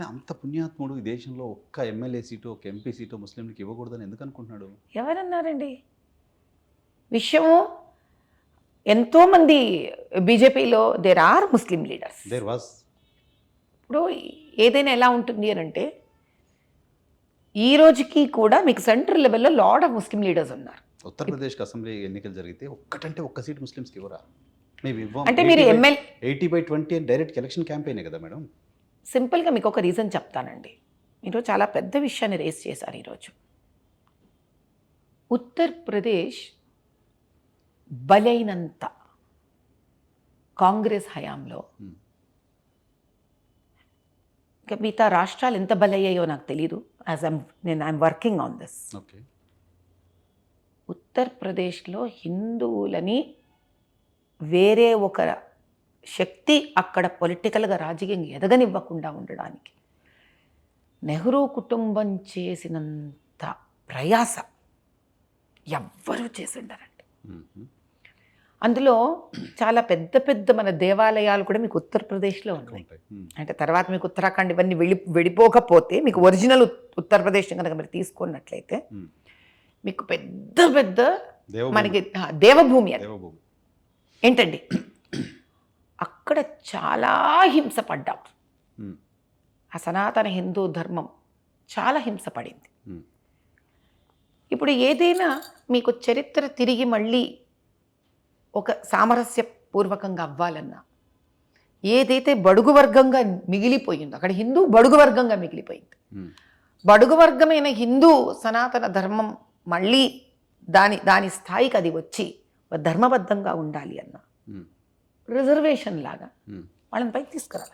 కానీ అంత పుణ్యాత్ముడు ఈ దేశంలో ఒక్క ఎమ్మెల్యే సీటు ఒక ఎంపీ సీటు ముస్లింలకు ఇవ్వకూడదని ఎందుకు అనుకుంటున్నాడు ఎవరన్నారండి? విషయము ఎంతోమంది బీజేపీలో there are Muslim leaders there was ఇప్పుడు ఏదైనా ఎలా ఉంటుంది అని అంటే ఈ రోజుకి కూడా మీకు సెంట్రల్ లెవెల్లో లాడ్ ఆఫ్ ముస్లిం లీడర్స్ ఉన్నారు. ఉత్తరప్రదేశ్కి అసెంబ్లీ ఎన్నికలు జరిగితే ఒక్కటంటే ఒక్క సీట్ ముస్లింస్కి ఇవ్వరా? మేము ఇవ్వం. అంటే మీరు MLA eighty by twenty direct election క్యాంపెయినే కదా మేడం? సింపుల్గా మీకు ఒక రీజన్ చెప్తానండి. మీరు చాలా పెద్ద విషయాన్ని రేస్ చేశారు ఈరోజు. ఉత్తరప్రదేశ్ బలైనంత కాంగ్రెస్ హయాంలో. ఇంకా మిగతా రాష్ట్రాలు ఎంత బలయ్యాయో నాకు తెలియదు యాజ్ ఐమ్ నేను ఐఎమ్ వర్కింగ్ ఆన్ దిస్ ఉత్తరప్రదేశ్లో హిందువులని వేరే ఒక శక్తి అక్కడ పొలిటికల్గా రాజకీయంగా ఎదగనివ్వకుండా ఉండడానికి. నెహ్రూ కుటుంబం చేసినంత ప్రయాస ఎవ్వరూ చేసి ఉండరండి అందులో చాలా పెద్ద పెద్ద మన దేవాలయాలు కూడా మీకు ఉత్తరప్రదేశ్లో ఉన్నాయి. అంటే తర్వాత మీకు ఉత్తరాఖండ్ ఇవన్నీ వెళ్ళి వెళ్ళిపోకపోతే మీకు ఒరిజినల్ ఉత్- ఉత్తరప్రదేశ్ కనుక మీరు తీసుకున్నట్లయితే. మీకు పెద్ద పెద్ద. మనకి దేవభూమి అది. దేవభూమి. ఏంటండి? అక్కడ చాలా హింస పడ్డాం Hmm. ఆ సనాతన హిందూ ధర్మం చాలా హింస పడింది Hmm. ఇప్పుడు ఏదైనా మీకు చరిత్ర తిరిగి మళ్ళీ ఒక సామరస్యపూర్వకంగా అవ్వాలన్నా ఏదైతే బడుగు వర్గంగా మిగిలిపోయిందో అక్కడ హిందూ బడుగు వర్గంగా మిగిలిపోయింది. బడుగు వర్గమైన హిందూ సనాతన ధర్మం మళ్ళీ దాని దాని స్థాయికి అది వచ్చి ధర్మబద్ధంగా ఉండాలి అన్న. రిజర్వేషన్ లాగా. వాళ్ళని పైకి తీసుకురావాలి